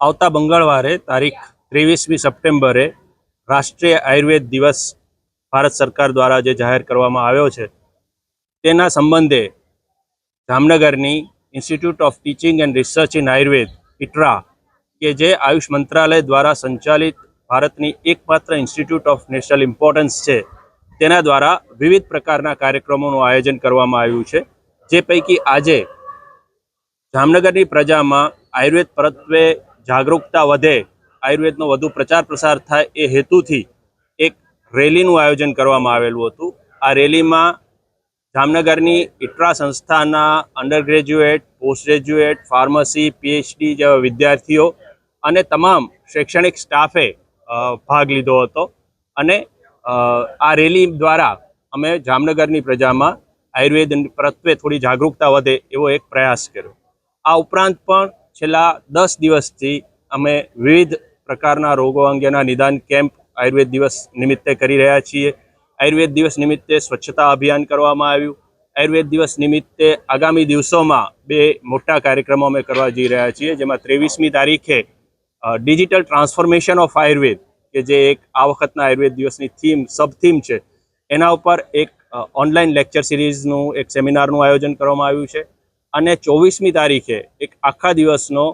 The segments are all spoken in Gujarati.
આવતા મંગળવારે તારીખ ત્રેવીસમી સપ્ટેમ્બરે રાષ્ટ્રીય આયુર્વેદ દિવસ ભારત સરકાર દ્વારા જે જાહેર કરવામાં આવ્યો છે. તેના સંબંધે જામનગરની institute of teaching and research in Ayurveda ITRA કે જે આયુષ મંત્રાલય દ્વારા સંચાલિત ભારતની એકમાત્ર ઇન્સ્ટિટ્યૂટ ઓફ નેશનલ ઇમ્પોર્ટન્સ છે, તેના દ્વારા વિવિધ પ્રકારના કાર્યક્રમોનું આયોજન કરવામાં આવ્યું છે. જે પૈકી આજે જામનગરની પ્રજામાં આયુર્વેદ પ્રત્યે જાગૃતતા વધે, આયુર્વેદનો વધુ પ્રચાર પ્રસાર થાય એ હેતુથી એક રેલીનું આયોજન કરવામાં આવેલું હતું. આ રેલીમાં જામનગરની ઇટરા સંસ્થાના under graduate post graduate pharmacy PhD જેવા વિદ્યાર્થીઓ અને તમામ શૈક્ષણિક સ્ટાફે ભાગ લીધો હતો. અને આ રેલી દ્વારા અમે જામનગરની પ્રજામાં આયુર્વેદ પ્રત્યે થોડી જાગરૂકતા વધે એવો એક પ્રયાસ કર્યો. આ ઉપરાંત પણ છેલ્લા દસ દિવસથી અમે વિવિધ પ્રકારના રોગો અંગેના નિદાન કેમ્પ આયુર્વેદ દિવસ નિમિત્તે કરી રહ્યા છીએ. આયુર્વેદ દિવસ નિમિત્તે સ્વચ્છતા અભિયાન કરવામાં આવ્યું. આયુર્વેદ દિવસ નિમિત્તે આગામી દિવસોમાં બે મોટા કાર્યક્રમો અમે કરવા જઈ રહ્યા છીએ, જેમાં ત્રેવીસમી તારીખે ડિજિટલ ટ્રાન્સફોર્મેશન ઓફ આયુર્વેદ કે જે એક આ વખતના આયુર્વેદ દિવસની થીમ સબ થીમ છે. એના ઉપર એક ઓનલાઈન લેક્ચર સિરીઝનું, એક સેમિનારનું આયોજન કરવામાં આવ્યું છે. અને ચોવીસમી તારીખે એક આખા દિવસનો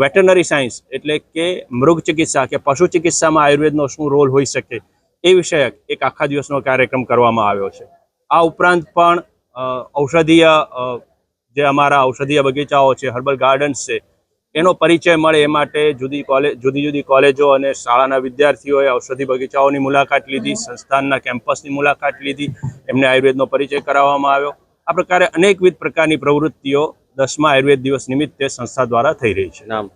વેટરનરી સાયન્સ એટલે કે મૃગ ચિકિત્સા કે પશુ ચિકિત્સામાં આયુર્વેદનો શું રોલ હોઈ શકે એ વિષયક એક આખા દિવસનો કાર્યક્રમ કરવામાં આવ્યો છે. આ ઉપરાંત પણ ઔષધીય જે અમારા ઔષધીય બગીચાઓ છે હર્બલ ગાર્ડન્સ છે, એનો પરિચય મળે એ માટે જુદી કોલેજ જુદી જુદી કોલેજો અને શાળાના વિદ્યાર્થીઓએ ઔષધિ બગીચાઓની મુલાકાત લીધી, સંસ્થાનના કેમ્પસની મુલાકાત લીધી, એમને આયુર્વેદનો પરિચય કરાવવામાં આવ્યો. આ પ્રકારે અનેકવિધ પ્રકારની પ્રવૃત્તિઓ દસમા આયુર્વેદ દિવસ નિમિત્તે સંસ્થા દ્વારા થઈ રહી છે. નામ